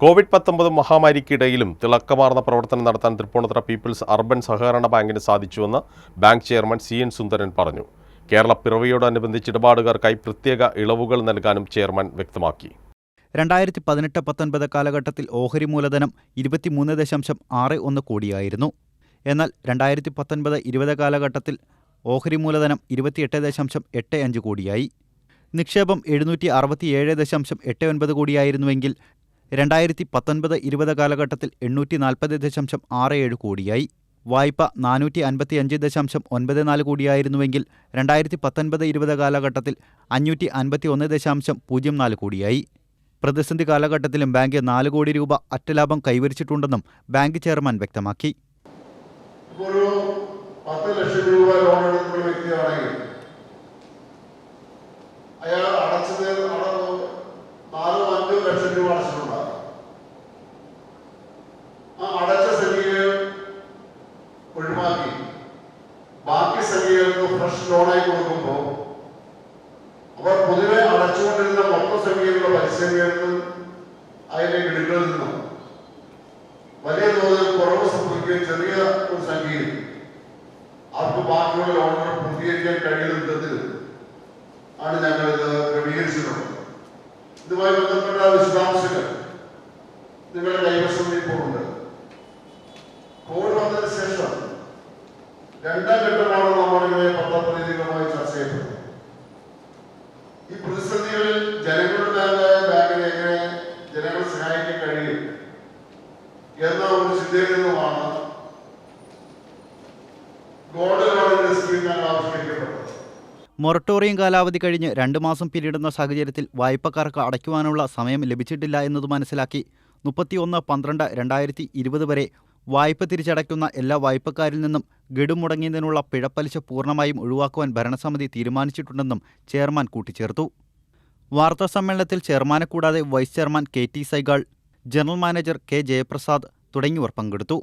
Covid പത്തൊമ്പത് മഹാമാരിക്കിടയിലും തിളക്കമാർന്ന പ്രവർത്തനം നടത്താൻ തൃപ്പൂണിത്തുറ പീപ്പിൾസ് അർബൻ സഹകരണ ബാങ്കിന് സാധിച്ചുവെന്ന് bank chairman C N Sundaran പറഞ്ഞു. കേരള പിറവിയോടനുബന്ധിച്ച് ഇടപാടുകാർക്കായി പ്രത്യേക ഇളവുകൾ നൽകാനും ചെയർമാൻ വ്യക്തമാക്കി. രണ്ടായിരത്തി പതിനെട്ട് പത്തൊൻപത് കാലഘട്ടത്തിൽ ഓഹരി മൂലധനം ഇരുപത്തിമൂന്ന് ദശാംശം ആറ് ഒന്ന് കോടിയായിരുന്നു. എന്നാൽ രണ്ടായിരത്തി പത്തൊൻപത് ഇരുപത് കാലഘട്ടത്തിൽ ഓഹരി മൂലധനം ഇരുപത്തിയെട്ട് ദശാംശം എട്ട് അഞ്ച് കോടിയായി. നിക്ഷേപം എഴുന്നൂറ്റി അറുപത്തിയേഴ് ദശാംശം എട്ട് ഒൻപത് കോടിയായിരുന്നുവെങ്കിൽ രണ്ടായിരത്തി പത്തൊൻപത് ഇരുപത് കാലഘട്ടത്തിൽ എണ്ണൂറ്റി നാൽപ്പത് ദശാംശം ആറ് ഏഴ് കോടിയായി. വായ്പ നാനൂറ്റി അൻപത്തി അഞ്ച് ദശാംശം ഒൻപത് നാല് കോടിയായിരുന്നുവെങ്കിൽ രണ്ടായിരത്തി പത്തൊൻപത് ഇരുപത് കാലഘട്ടത്തിൽ അഞ്ഞൂറ്റി അൻപത്തി ഒന്ന് ദശാംശം പൂജ്യം നാല് കോടിയായി. പ്രതിസന്ധി കാലഘട്ടത്തിലും ബാങ്ക് നാല് കോടി രൂപ അറ്റലാഭം കൈവരിച്ചിട്ടുണ്ടെന്നും ബാങ്ക് ചെയർമാൻ വ്യക്തമാക്കി. ഒരു പത്ത് ലക്ഷം രൂപ ലോൺ എടുക്കുന്ന വ്യക്തിയാണെങ്കിൽ അയാൾ അടച്ചത് അട- നാലോ അഞ്ചോ ലക്ഷം രൂപ അടച്ചിട്ടുണ്ടാകും. ആ അടച്ച സംഖ്യയെ ഒഴിവാക്കി. ബാക്കി സംഖ്യകൾക്ക് ഫ്രഷ് ലോണായി കൊടുക്കുമ്പോൾ അവർ പൊതുവെ അടച്ചുകൊണ്ടിരുന്ന മൊത്തം സംഖ്യകളുടെ പലിശകൾക്ക് അതിലേക്ക് എടുക്കുന്നതിൽ വലിയ തോതിൽ കുറവ് സംഭവിക്കുകയും ചെറിയ ബാക്കിയുള്ള ലോണുകൾ പൂർത്തീകരിക്കാൻ കഴിയുന്ന വിധത്തിൽ ആണ് ഞങ്ങൾ ഇത് ക്രമീകരിച്ചിട്ടുള്ളത്. ഇതുമായി ബന്ധപ്പെട്ട വിശദാംശങ്ങൾ നിങ്ങളുടെ കൈവശം ഇപ്പോഴുണ്ട് കോവിഡ് വന്നതിന് ശേഷം രണ്ടാം ഘട്ടമാണ് നമ്മളിങ്ങനെ പത്രപ്രതിനിധികളുമായി ചർച്ച ചെയ്യപ്പെട്ടത് ഈ പ്രതിസന്ധികളിൽ ജനങ്ങളുടെ ബാങ്കിനെ എങ്ങനെ ജനങ്ങളെ സഹായിക്കാൻ കഴിയും എന്ന ഒരു ചിന്തയിൽ നിന്നുമാണ് മൊറട്ടോറിയം കാലാവധി കഴിഞ്ഞ് രണ്ടു മാസം പിന്നിടുന്ന സാഹചര്യത്തിൽ വായ്പക്കാർക്ക് അടയ്ക്കുവാനുള്ള സമയം ലഭിച്ചിട്ടില്ല എന്നത് മനസ്സിലാക്കി മുപ്പത്തിയൊന്ന് പന്ത്രണ്ട് രണ്ടായിരത്തി ഇരുപത് വരെ വായ്പ തിരിച്ചടയ്ക്കുന്ന എല്ലാ വായ്പക്കാരിൽ നിന്നും ഗഡു മുടങ്ങിയതിനുള്ള പിഴപ്പലിശ പൂർണമായും ഒഴിവാക്കുവാൻ ഭരണസമിതി തീരുമാനിച്ചിട്ടുണ്ടെന്നും ചെയർമാൻ കൂട്ടിച്ചേർത്തു. വാർത്താ സമ്മേളനത്തിൽ ചെയർമാനെ കൂടാതെ vice chairman K T Saigal general manager K Jayaprasad തുടങ്ങിയവർ പങ്കെടുത്തു.